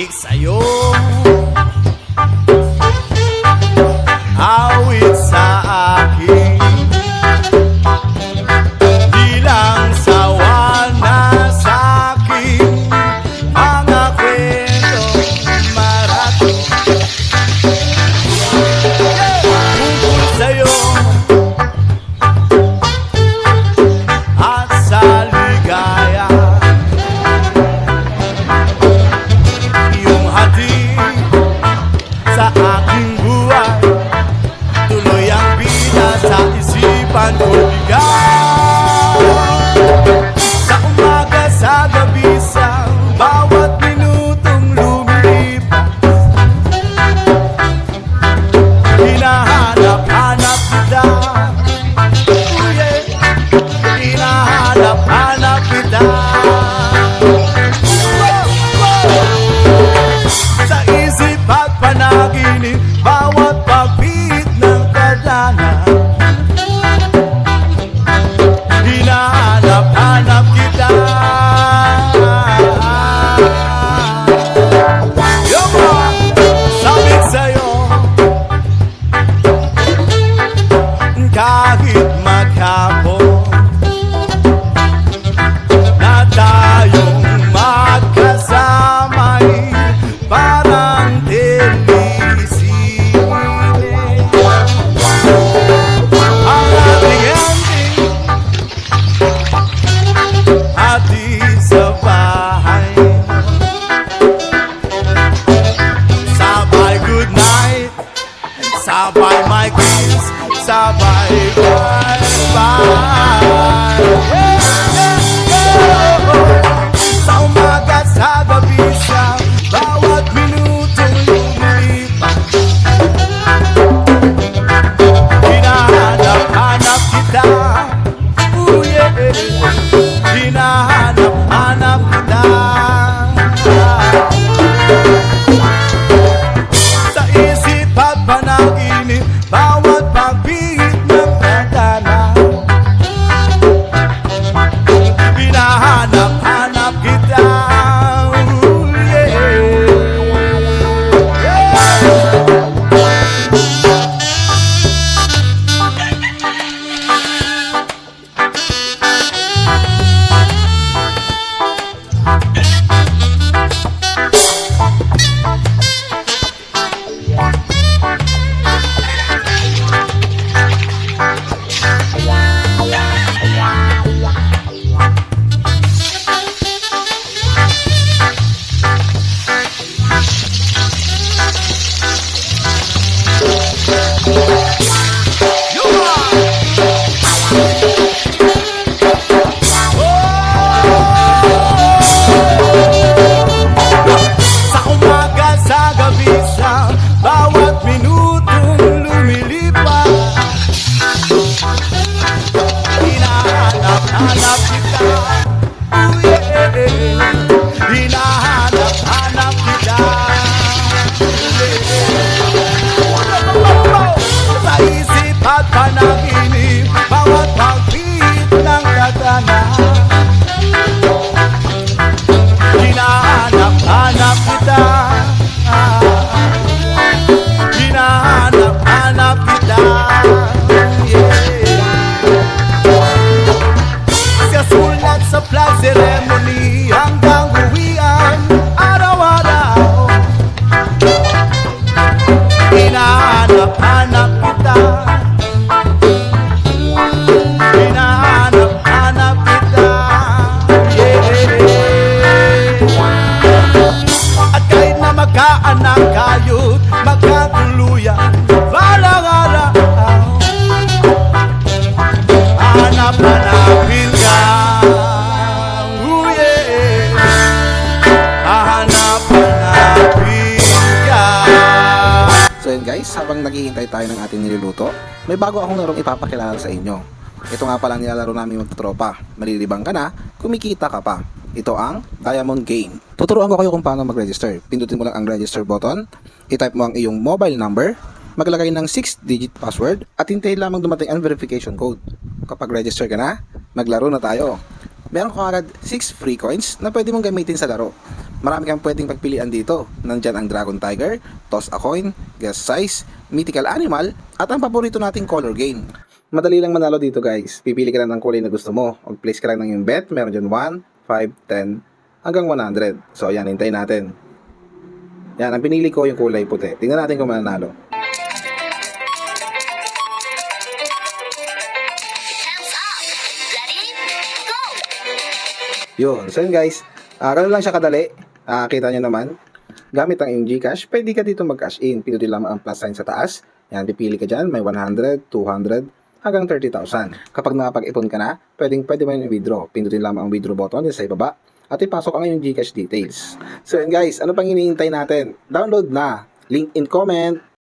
Sabik sa'yo Sabay my kiss Sabay bye at So guys, habang naghihintay tayo ng ating niluluto, may bago akong larong ipapakilala sa inyo. Ito nga pala nilalaro namin magtutropa. Malilibang ka na, kumikita ka pa. Ito ang Diamond Game. Tuturuan ko kayo kung paano mag-register. Pindutin mo lang ang register button, itype mo ang iyong mobile number, maglagay ng 6-digit password, at hintayin lamang dumating ang verification code. Kapag register ka na, maglaro na tayo. Meron ka agad 6 free coins na pwede mong gamitin sa laro. Marami kang pwedeng pagpilian dito. Nandyan ang Dragon Tiger, Toss a Coin, Guess Size, Mythical Animal, at ang paborito nating color game. Madali lang manalo dito guys. Pipili ka lang ng kulay na gusto mo. Mag-place ka lang ng yung bet. Meron dyan 1, 5, 10, hanggang 100. So ayan, hintayin natin. Yan, ang pinili ko yung kulay puti. Tingnan natin kung mananalo. Yun. So yun guys, ah ganun lang siya kadali. Ah, kita nyo naman. Gamit ang iyong Gcash, pwede ka dito mag-cash in. Pinutin lamang ang plus sign sa taas. Yan, pipili ka dyan. May 100, 200, hanggang 30,000. Kapag nakapag-ipon ka na, pwedeng pwede mo yung withdraw. Pindutin lamang ang withdraw button sa ibaba. At ipasok ang iyong Gcash details. So yun guys, ano pang hinihintay natin? Download na. Link in comment.